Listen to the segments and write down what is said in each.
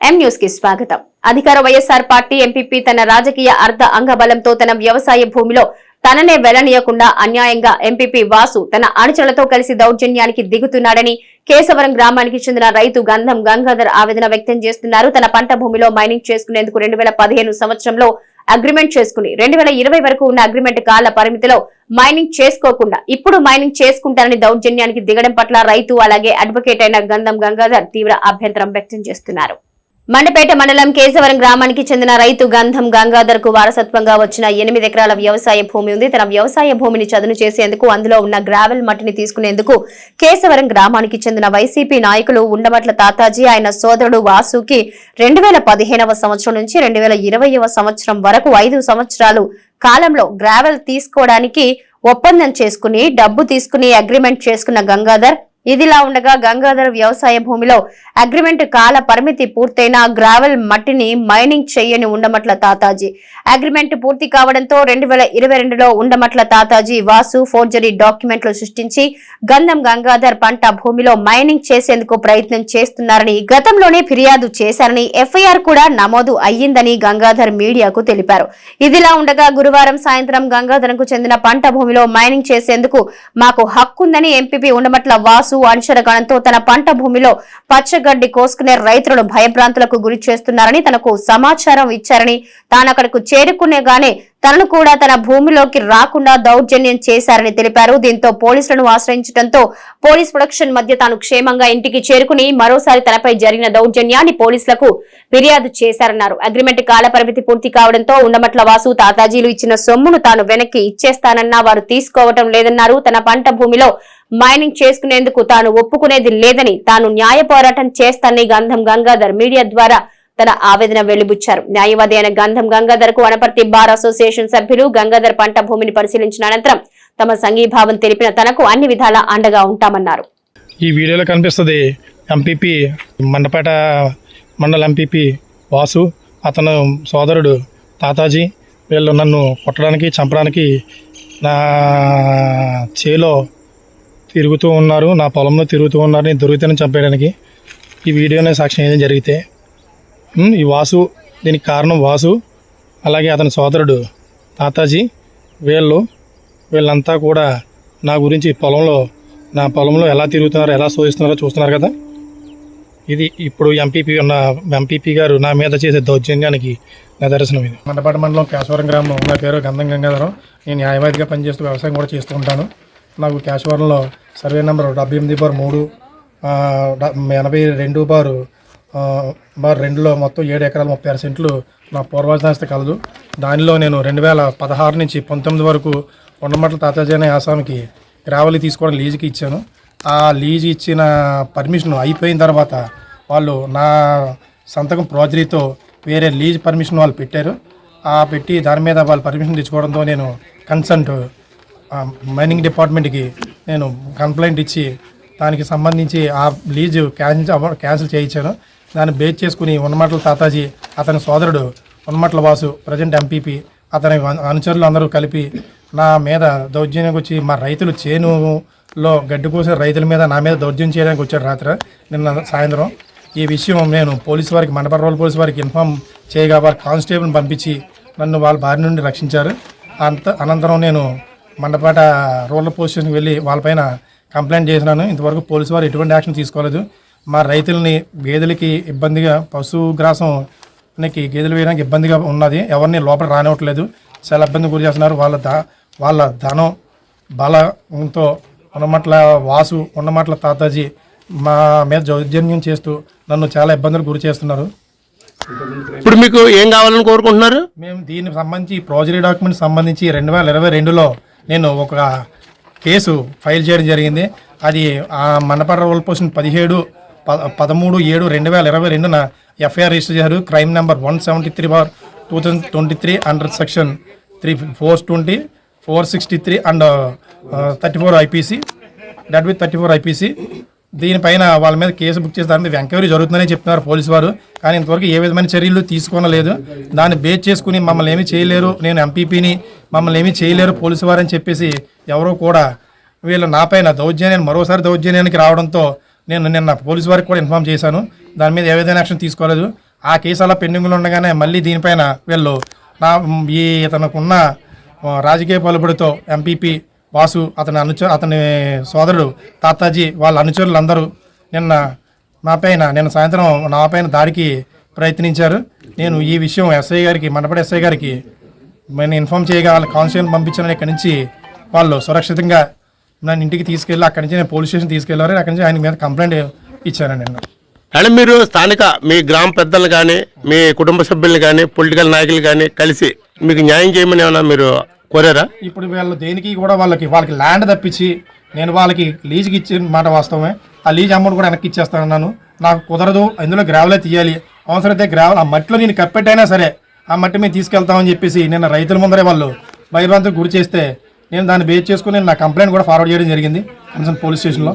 ఎం న్యూస్కి స్వాగతం. అధికార వైఎస్ఆర్ పార్టీ ఎంపీపీ తన రాజకీయ అర్ధ అంగబలంతో తన వ్యవసాయ భూమిలో తననే వెళ్ళనీయకుండా అన్యాయంగా ఎంపీపీ వాసు తన అనుచరులతో కలిసి దౌర్జన్యానికి దిగుతున్నాడని కేశవరం గ్రామానికి చెందిన రైతు గంధం గంగాధర్ ఆవేదన వ్యక్తం చేస్తున్నారు. తన పంట భూమిలో మైనింగ్ చేసుకునేందుకు రెండు వేల పదిహేను సంవత్సరంలో అగ్రిమెంట్ చేసుకుని రెండు వేల ఇరవై వరకు ఉన్న అగ్రిమెంట్ కాల పరిమితిలో మైనింగ్ చేసుకోకుండా ఇప్పుడు మైనింగ్ చేసుకుంటారని దౌర్జన్యానికి దిగడం పట్ల రైతు అలాగే అడ్వకేట్ అయిన గంధం గంగాధర్ తీవ్ర అభ్యంతరం వ్యక్తం చేస్తున్నారు. మండపేట మండలం కేశవరం గ్రామానికి చెందిన రైతు గంధం గంగాధర్కు వారసత్వంగా వచ్చిన ఎనిమిది ఎకరాల వ్యవసాయ భూమి ఉంది. తన వ్యవసాయ భూమిని చదును చేసేందుకు అందులో ఉన్న గ్రావెల్ మట్టిని తీసుకునేందుకు కేశవరం గ్రామానికి చెందిన వైసీపీ నాయకులు ఉండమట్ల తాతాజీ ఆయన సోదరుడు వాసుకి రెండు వేల పదిహేనవ సంవత్సరం నుంచి రెండు వేల సంవత్సరం వరకు ఐదు సంవత్సరాలు కాలంలో గ్రావెల్ తీసుకోవడానికి ఒప్పందం చేసుకుని డబ్బు తీసుకుని అగ్రిమెంట్ చేసుకున్న గంగాధర్ ఇదిలా ఉండగా గంగాధర్ వ్యవసాయ భూమిలో అగ్రిమెంట్ కాల పరిమితి పూర్తయిన గ్రావెల్ మట్టిని మైనింగ్ చేయని ఉండమట్ల తాతాజీ. అగ్రిమెంట్ పూర్తి కావడంతో రెండు వేల ఇరవై రెండులో ఉండమట్ల తాతాజీ వాసు ఫోర్జరీ డాక్యుమెంట్లు సృష్టించి గంధం గంగాధర్ పంట భూమిలో మైనింగ్ చేసేందుకు ప్రయత్నం చేస్తున్నారని గతంలోనే ఫిర్యాదు చేశారని ఎఫ్ఐఆర్ కూడా నమోదు అయ్యిందని గంగాధర్ మీడియాకు తెలిపారు. ఇదిలా ఉండగా గురువారం సాయంత్రం గంగాధరంకు చెందిన పంట భూమిలో మైనింగ్ చేసేందుకు మాకు హక్కుందని ఎంపీపీ ఉండమట్ల వాసు అనుచర గణంతో తన పంట భూమిలో పచ్చగడ్డి కోసుకునే రైతులను భయభ్రాంతులకు గురి చేస్తున్నారని తనకు సమాచారం ఇచ్చారని తాను అక్కడకు చేరుకునేగానే తనను కూడా తన భూమిలోకి రాకుండా దౌర్జన్యం చేశారని తెలిపారు. దీంతో పోలీసులను ఆశ్రయించడంతో పోలీస్ ప్రొడక్షన్ మధ్య తాను క్షేమంగా ఇంటికి చేరుకుని మరోసారి తనపై జరిగిన దౌర్జన్యాన్ని పోలీసులకు ఫిర్యాదు చేశారన్నారు. అగ్రిమెంట్ కాలపరిమితి పూర్తి కావడంతో ఉండమట్ల వాసు తాతాజీలు ఇచ్చిన సొమ్మును తాను వెనక్కి ఇచ్చేస్తానన్నా వారు తీసుకోవటం లేదన్నారు. తన పంట భూమిలో మైనింగ్ చేసుకునేందుకు తాను ఒప్పుకునేది లేదని తాను న్యాయ పోరాటం చేస్తానని గంధం గంగాధర్ మీడియా ద్వారా తన ఆవేదన వెళ్ళిబుచ్చారు న్యాయవాది అయిన గంధం గంగాధర్కు వనపర్తి బార్ అసోసియేషన్ సభ్యులు గంగాధర్ పంట భూమిని పరిశీలించిన అనంతరం తమ సంఘీభావం తెలిపిన తనకు అన్ని విధాలా అండగా ఉంటామన్నారు. ఈ వీడియోలో కనిపిస్తుంది ఎంపీపీ మండపేట మండల ఎంపీపీ వాసు అతను సోదరుడు తాతాజీ వీళ్ళు నన్ను కొట్టడానికి చంపడానికి నా చేలో తిరుగుతూ ఉన్నారు నా పొలంలో తిరుగుతూ ఉన్నారు నేను దొరికితేనే చంపేయడానికి. ఈ వీడియోనే సాక్ష్యం ఏదైనా జరిగితే ఈ వాసు దీనికి కారణం వాసు అలాగే అతని సోదరుడు తాతాజీ వీళ్ళు వీళ్ళంతా కూడా నా గురించి పొలంలో నా పొలంలో ఎలా తిరుగుతున్నారో ఎలా శోధిస్తున్నారో చూస్తున్నారు కదా. ఇది ఇప్పుడు ఎంపీపీ ఉన్న ఎంపీపీ గారు నా మీద చేసే దౌర్జన్యానికి నిదర్శనం ఇది. మండపాటి మండలం కేశవరం గ్రామం నా పేరు గంధం గంగాధరం. నేను న్యాయవాదిగా పనిచేస్తూ వ్యవసాయం కూడా చేస్తూ ఉంటాను నాకు కేశవరంలో సర్వే నెంబర్ డెబ్బై ఎనిమిది బారు మూడు ఎనభై రెండు బారు బార్ రెండులో మొత్తం ఏడు ఎకరాల ముప్పై ఆరు సెంట్లు నా పూర్వాజనాస్తి కలదు. దానిలో నేను రెండు వేల పదహారు నుంచి పంతొమ్మిది వరకు ఉండమట్ల తాతాజీ ఆసామికి గ్రావలి తీసుకోవడం లీజుకి ఇచ్చాను. ఆ లీజ్ ఇచ్చిన పర్మిషన్ అయిపోయిన తర్వాత వాళ్ళు నా సంతకం ప్రాజరీతో వేరే లీజ్ పర్మిషన్ వాళ్ళు పెట్టారు. ఆ పెట్టి దాని మీద వాళ్ళు పర్మిషన్ తెచ్చుకోవడంతో నేను కన్సల్ట్ మైనింగ్ డిపార్ట్మెంట్కి నేను కంప్లైంట్ ఇచ్చి దానికి సంబంధించి ఆ లీజు క్యాన్సిల్ క్యాన్సిల్ చేయించాను. దాన్ని బేస్ చేసుకుని ఉన్నమట్ల తాతాజీ అతని సోదరుడు ఉన్నమట్ల వాసు ప్రజెంట్ ఎంపీపీ అతని అనుచరులు అందరూ కలిపి నా మీద దౌర్జన్యం వచ్చి మా రైతులు చేనులో గడ్డి కోసే రైతుల మీద నా మీద దౌర్జన్యం చేయడానికి వచ్చారు రాత్రి నిన్న సాయంత్రం. ఈ విషయం నేను పోలీసు వారికి మండప రోడ్ పోలీసు వారికి ఇన్ఫామ్ చేయగా వారి కానిస్టేబుల్ని పంపించి నన్ను వాళ్ళ బారి నుండి రక్షించారు. అంత అనంతరం నేను మండపేట రూరల్ పోలీస్ స్టేషన్కి వెళ్ళి వాళ్ళపైన కంప్లైంట్ చేసినాను. ఇంతవరకు పోలీసు వారు ఎటువంటి యాక్షన్ తీసుకోలేదు. మా రైతుల్ని గేదెలకి ఇబ్బందిగా పశుగ్రాసంకి గేదెలు వేయడానికి ఇబ్బందిగా ఉన్నది. ఎవరిని లోపల రానివ్వట్లేదు. చాలా ఇబ్బంది గురి చేస్తున్నారు. వాళ్ళ దా వాళ్ళ ధనం బలంతో ఉన్నమట్ల వాసు ఉన్నమట్ల తాతాజీ మా మీద దౌర్జన్యం చేస్తూ నన్ను చాలా ఇబ్బందులు గురి చేస్తున్నారు. ఇప్పుడు మీకు ఏం కావాలని కోరుకుంటున్నారు? మేము దీనికి సంబంధించి ప్రాజెక్ట్ డాక్యుమెంట్ సంబంధించి రెండు వేల ఇరవై రెండులో నేను ఒక కేసు ఫైల్ చేయడం జరిగింది. అది ఆ మండపడ రోల్ పోషన్ పదిహేడు పదమూడు ఏడు రెండు వేల ఇరవై రెండున ఎఫ్ఐఆర్ రిజిస్టర్ చేశారు. Crime number one seventy three bar two thousand twenty three under section three four twenty four sixty three and thirty four IPC read with thirty four IPC. దీనిపైన వాళ్ళ మీద కేసు బుక్ చేసి దాని మీద enquiry జరుగుతుందని చెప్తున్నారు police వారు. కానీ ఇంతవరకు ఏ విధమైన చర్యలు తీసుకోనలేదు దాన్ని బేస్ చేసుకుని మమ్మల్ని ఏమీ చేయలేరు. నేను ఎంపీపీని మమ్మల్ని ఏమీ చేయలేరు పోలీసు వారు అని చెప్పేసి ఎవరో కూడా వీళ్ళు నాపైన దౌర్జన్యాన్ని మరోసారి దౌర్జన్యానికి రావడంతో నేను నిన్న పోలీస్ వారికి కూడా ఇన్ఫామ్ చేశాను. దాని మీద ఏ విధమైన యాక్షన్ తీసుకోలేదు. ఆ కేసు అలా పెండింగ్లో ఉండగానే మళ్ళీ దీనిపైన వీళ్ళు నా ఈ ఇతనుకున్న రాజకీయ పలుబడితో ఎంపీపీ వాసు అతని అనుచ అతని సోదరుడు తాతాజీ వాళ్ళ అనుచరులందరూ నిన్న నా పైన నిన్న సాయంత్రం నా పైన దాడికి ప్రయత్నించారు. నేను ఈ విషయం ఎస్ఐ గారికి మనపడి ఎస్ఐ గారికి నేను ఇన్ఫామ్ చేయగా వాళ్ళ కాన్స్టేబుల్ పంపించాను. ఇక్కడి నుంచి వాళ్ళు సురక్షితంగా నన్ను ఇంటికి తీసుకెళ్ళి అక్కడి నుంచి నేను పోలీస్ స్టేషన్ తీసుకెళ్ళారు అక్కడి నుంచి ఆయన మీద కంప్లైంట్ ఇచ్చాను నిన్న అంటే మీరు స్థానిక మీ గ్రామ పెద్దలు కానీ మీ కుటుంబ సభ్యులు కానీ పొలిటికల్ నాయకులు కానీ కలిసి మీకు న్యాయం చేయమని ఏమైనా మీరు కోరారా? ఇప్పుడు వీళ్ళు దేనికి కూడా వాళ్ళకి వాళ్ళకి ల్యాండ్ తప్పించి నేను వాళ్ళకి లీజుకి ఇచ్చిన మాట వాస్తవమే. ఆ లీజ్ అమౌంట్ కూడా వెనక్కి ఇచ్చేస్తానన్నాను. నాకు కుదరదు అందులో గ్రావెలే తీయాలి. అవసరమైతే గ్రావెల్ ఆ మట్టిలో నేను కప్పెట్టైనా సరే ఆ మట్టి మేము తీసుకెళ్తామని చెప్పేసి నిన్న రైతుల ముందరే వాళ్ళు భయభ్రాంతికి గురి చేస్తే నేను దాన్ని బేస్ చేసుకుని నా కంప్లైంట్ కూడా ఫార్వర్డ్ చేయడం జరిగింది కన్సర్న్ పోలీస్ స్టేషన్లో.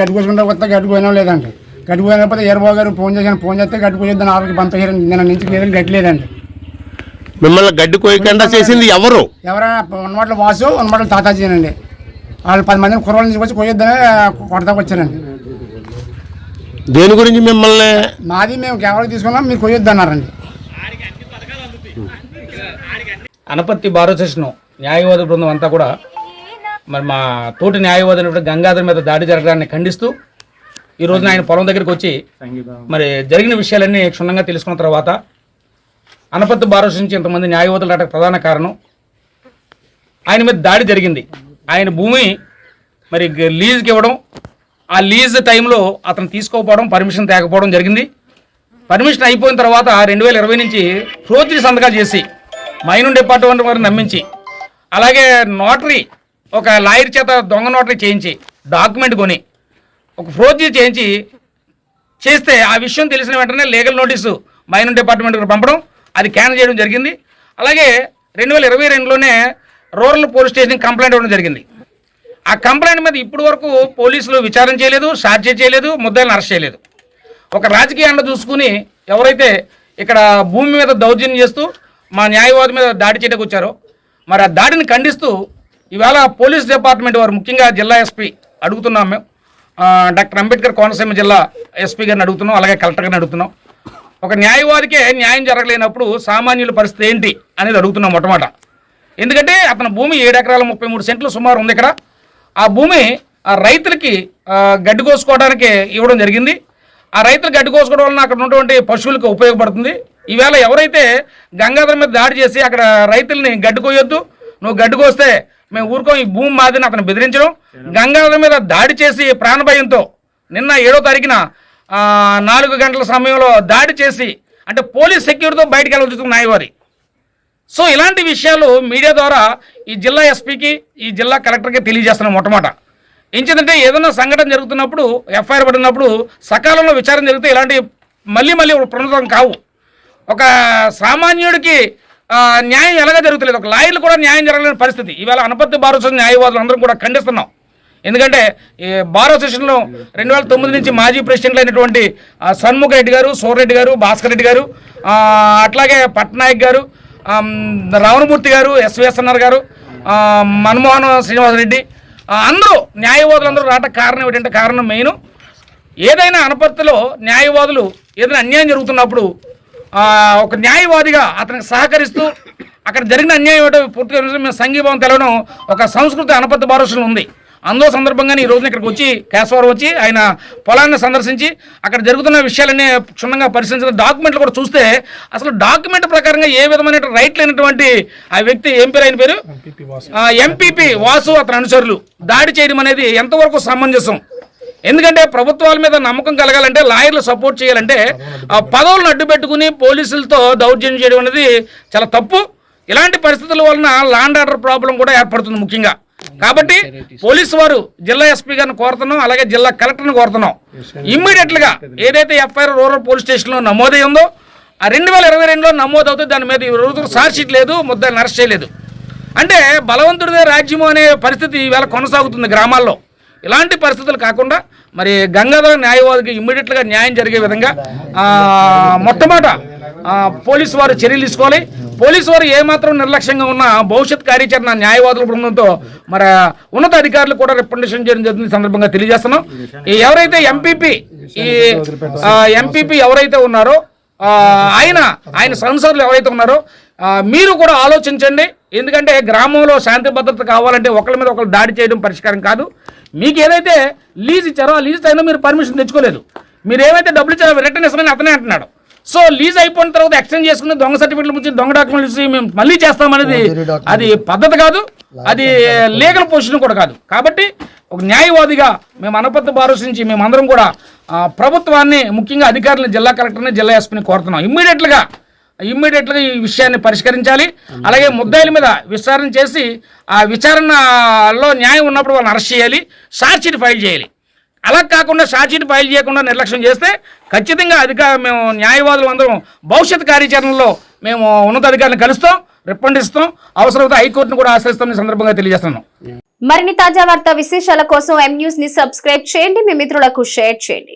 గడ్డి కోసుకుంటే కొత్త గడ్డి పోయినా లేదండి గడ్డి పోయినప్పుడు ఏరబాబు గారు ఫోన్ చేశాను ఫోన్ చేస్తే గడ్డి పోయిద్దని ఆవిడకి పంపించారు నేను నుంచి లేదని గడ్డి లేదండి మిమ్మల్ని గడ్డి కోయకుండా చేసింది ఎవరు? ఎవరైనా ఉన్నమాటలు వాసు ఉన్నమాటలు తాతాజీనండి. వాళ్ళు పది మందిని కుర్రోళ్ళ నుంచి వచ్చి కొయ్యొద్దని కొడతాకు వచ్చారండి. దేని గురించి మిమ్మల్ని? మాది మేము కేవలం తీసుకున్నాం మీరు కొయ్యొద్దు అనపత్తి అసోసియేషన్ న్యాయవాద బృందం అంతా కూడా మరి మా తోటి న్యాయవాది అయినటువంటి గంగాధర్ మీద దాడి జరగడాన్ని ఖండిస్తూ ఈ రోజున ఆయన పొలం దగ్గరికి వచ్చి మరి జరిగిన విషయాలన్నీ క్షుణ్ణంగా తెలుసుకున్న తర్వాత అనపత్తి నుంచి ఇంతమంది న్యాయవాదులు రావడానికి ప్రధాన కారణం ఆయన మీద దాడి జరిగింది. ఆయన భూమి మరి లీజుకి ఇవ్వడం ఆ లీజ్ టైంలో అతను తీసుకోకపోవడం పర్మిషన్ తేకపోవడం జరిగింది. పర్మిషన్ అయిపోయిన తర్వాత రెండు వేల ఇరవై నుంచి ఫోర్జరీ సంతకాలు చేసి మైనింగ్ డిపార్ట్మెంట్ వారిని నమ్మించి. అలాగే నోటరీ ఒక లాయర్ చేత దొంగ నోటరీ చేయించి డాక్యుమెంట్ కొని ఒక ఫ్రోజీ చేయించి చేస్తే ఆ విషయం తెలిసిన వెంటనే లీగల్ నోటీసు మైనింగ్ డిపార్ట్మెంట్కి పంపడం అది క్యాన్సిల్ చేయడం జరిగింది. అలాగే రెండు వేల ఇరవై రెండులోనే రూరల్ పోలీస్ స్టేషన్కి కంప్లైంట్ ఇవ్వడం జరిగింది. ఆ కంప్లైంట్ మీద ఇప్పటి వరకు పోలీసులు విచారణ చేయలేదు సాధ్య చేయలేదు ముద్దాయిలను అరెస్ట్ చేయలేదు. ఒక రాజకీయ అండ చూసుకుని ఎవరైతే ఇక్కడ భూమి మీద దౌర్జన్యం చేస్తూ మా న్యాయవాది మీద దాడి చేయడానికి వచ్చారో. మరి ఆ దాడిని ఖండిస్తూ ఇవాళ పోలీస్ డిపార్ట్మెంట్ వారు ముఖ్యంగా జిల్లా ఎస్పీ అడుగుతున్నాం మేము. డాక్టర్ అంబేద్కర్ కోనసీమ జిల్లా ఎస్పీ గారిని అడుగుతున్నాం అలాగే కలెక్టర్ గారిని అడుగుతున్నాం. ఒక న్యాయవాదికే న్యాయం జరగలేనప్పుడు సామాన్యుల పరిస్థితి ఏంటి అనేది అడుగుతున్నాం మొట్టమొదట. ఎందుకంటే అతని భూమి ఏడు ఎకరాల ముప్పై మూడు సెంట్లు సుమారు ఉంది ఇక్కడ. ఆ భూమి ఆ రైతులకి గడ్డి కోసుకోవడానికి ఇవ్వడం జరిగింది. ఆ రైతులు గడ్డి కోసుకోవడం వలన అక్కడ ఉన్నటువంటి పశువులకు ఉపయోగపడుతుంది. ఈవేళ ఎవరైతే గంగాధర మీద దాడి చేసి అక్కడ రైతుల్ని గడ్డుకోయొద్దు నువ్వు గడ్డుకొస్తే మేము ఊరుకో ఈ భూమి మాదిని అతను బెదిరించడం. గంగాధర మీద దాడి చేసి ప్రాణభయంతో నిన్న ఏడో తారీఖున నాలుగు గంటల సమయంలో దాడి చేసి అంటే పోలీస్ సెక్యూరిటీతో బయటకు వెళ్ళవచ్చు నాయవారి. సో ఇలాంటి విషయాలు మీడియా ద్వారా ఈ జిల్లా ఎస్పీకి ఈ జిల్లా కలెక్టర్కి తెలియజేస్తున్నాం మొట్టమొదట ఏంటంటే ఏదైనా సంఘటన జరుగుతున్నప్పుడు ఎఫ్ఐఆర్ పడినప్పుడు సకాలంలో విచారణ జరిగితే ఇలాంటి మళ్ళీ మళ్ళీ పునరుద్ధరణ కావు. ఒక సామాన్యుడికి న్యాయం ఎలాగ జరుగుతలేదు? ఒక లాయర్లు కూడా న్యాయం జరగలేని పరిస్థితి. ఇవాళ అనుపత్తి బార్ అసోసియేషన్ న్యాయవాదులు అందరం కూడా ఖండిస్తున్నాం. ఎందుకంటే ఈ బార్ అసోసియేషన్లో రెండు వేల తొమ్మిది నుంచి మాజీ ప్రెసిడెంట్లు అయినటువంటి ఆ, సన్ముఖ రెడ్డి గారు సోరెడ్డి గారు భాస్కర్ రెడ్డి గారు అట్లాగే పట్నాయక్ గారు రావణమూర్తి గారు ఎస్విఎస్ఎన్ఆర్ గారు మన్మోహన్ శ్రీనివాసరెడ్డి రెడ్డి అందరూ న్యాయవాదులు అందరూ రావడానికి కారణం ఏంటంటే కారణం మెయిన్. ఏదైనా అనపర్తిలో న్యాయవాదులు ఏదైనా అన్యాయం జరుగుతున్నప్పుడు ఒక న్యాయవాదిగా అతనికి సహకరిస్తూ అక్కడ జరిగిన అన్యాయం ఏంటో పూర్తిగా మేము సంఘీభావం తెలవడం ఒక సంస్కృతి అనపత్తి భారతంలో ఉంది. అందులో సందర్భంగానే ఈ రోజున ఇక్కడికి వచ్చి కేశవరం వచ్చి ఆయన పొలాన్ని సందర్శించి అక్కడ జరుగుతున్న విషయాలన్నీ క్షుణ్ణంగా పరిశీలించిన డాక్యుమెంట్లు కూడా చూస్తే అసలు డాక్యుమెంట్ ప్రకారంగా ఏ విధమైన రైట్ లేనటువంటి ఆ వ్యక్తి ఏం పేరు ఆయన పేరు? ఎంపీపీ వాసు. అతని అనుచరులు. దాడి చేయడం అనేది ఎంతవరకు సమంజసం ఎందుకంటే ప్రభుత్వాల మీద నమ్మకం కలగాలంటే లాయర్లు సపోర్ట్ చేయాలంటే ఆ పదవులను అడ్డు పెట్టుకుని పోలీసులతో దౌర్జన్యం చేయడం అనేది చాలా తప్పు. ఇలాంటి పరిస్థితుల వలన లాండ్ ఆర్డర్ ప్రాబ్లం కూడా ఏర్పడుతుంది ముఖ్యంగా. కాబట్టి పోలీసు వారు జిల్లా ఎస్పీ గారిని కోరుతున్నాం అలాగే జిల్లా కలెక్టర్ని కోరుతున్నాం. ఇమ్మీడియట్గా ఏదైతే ఎఫ్ఐఆర్ రూరల్ పోలీస్ స్టేషన్లో నమోదై ఉందో ఆ రెండు వేల ఇరవై రెండులో నమోదవుతుంది. దాని మీద ఈ రోజు ఛార్జ్ షీట్ లేదు ముద్దాయిని అరెస్ట్ చేయలేదు. అంటే బలవంతుడిదే రాజ్యము అనే పరిస్థితి ఈవేళ కొనసాగుతుంది గ్రామాల్లో. ఇలాంటి పరిస్థితులు కాకుండా మరి గంగాధర న్యాయవాదికి ఇమ్మీడియట్గా న్యాయం జరిగే విధంగా మొట్టమొదట పోలీసు వారు చర్యలు తీసుకోవాలి. పోలీసు వారు ఏమాత్రం నిర్లక్ష్యంగా ఉన్న భవిష్యత్ కార్యాచరణ న్యాయవాదుల బృందంతో మరి ఉన్నత అధికారులు కూడా రిప్రజెంటేషన్ చేయడం జరుగుతుంది సందర్భంగా తెలియజేస్తున్నాం. ఎవరైతే ఎంపీపీ ఈ ఎంపీపీ ఎవరైతే ఉన్నారో ఆయన ఆయన సంసర్లు ఎవరైతే ఉన్నారో మీరు కూడా ఆలోచించండి. ఎందుకంటే గ్రామంలో శాంతి భద్రత కావాలంటే ఒకరి మీద ఒకరు దాడి చేయడం పరిష్కారం కాదు. మీకు ఏదైతే లీజ్ ఇచ్చారో ఆ లీజ్ అయినా మీరు పర్మిషన్ తెచ్చుకోలేదు. మీరు ఏవైతే డబ్బులు ఇచ్చారో రిటర్న్ ఇస్తామని అతనే అంటున్నాడు. సో లీజ్ అయిపోయిన తర్వాత ఎక్స్చేంజ్ చేసుకుని దొంగ సర్టిఫికెట్లు ఇచ్చి దొంగ డాక్యుమెంట్లు ఇచ్చి మేము మళ్ళీ చేస్తామనేది అది పద్ధతి కాదు. అది లీగల్ పొజిషన్ కూడా కాదు. కాబట్టి ఒక న్యాయవాదిగా మేము అనపత్తి భారసించి మేమందరం కూడా ప్రభుత్వాన్ని ముఖ్యంగా అధికారులను జిల్లా కలెక్టర్ని జిల్లా ఎస్పీని కోరుతున్నాం. ఇమ్మీడియట్గా ఇమ్మీడియట్గా ఈ విషయాన్ని పరిష్కరించాలి. అలాగే ముద్దాయిల మీద విచారణ చేసి ఆ విచారణలో న్యాయం ఉన్నప్పుడు వాళ్ళని అరెస్ట్ చేయాలి షార్ట్ ఫైల్ చేయాలి. అలా కాకుండా షార్ట్ ఫైల్ చేయకుండా నిర్లక్ష్యం చేస్తే ఖచ్చితంగా అధిక మేము న్యాయవాదులు అందరం భవిష్యత్ కార్యాచరణలో మేము ఉన్నతాధికారులను కలుస్తాం రిప్పండ్ ఇస్తాం. అవసరమైతే హైకోర్టును కూడా ఆశ్రయిస్తాం సందర్భంగా తెలియజేస్తున్నాం మరిన్ని తాజా వార్తా విశేషాల కోసం ఎం న్యూస్ని సబ్స్క్రైబ్ చేయండి. మీ మిత్రులకు షేర్ చేయండి.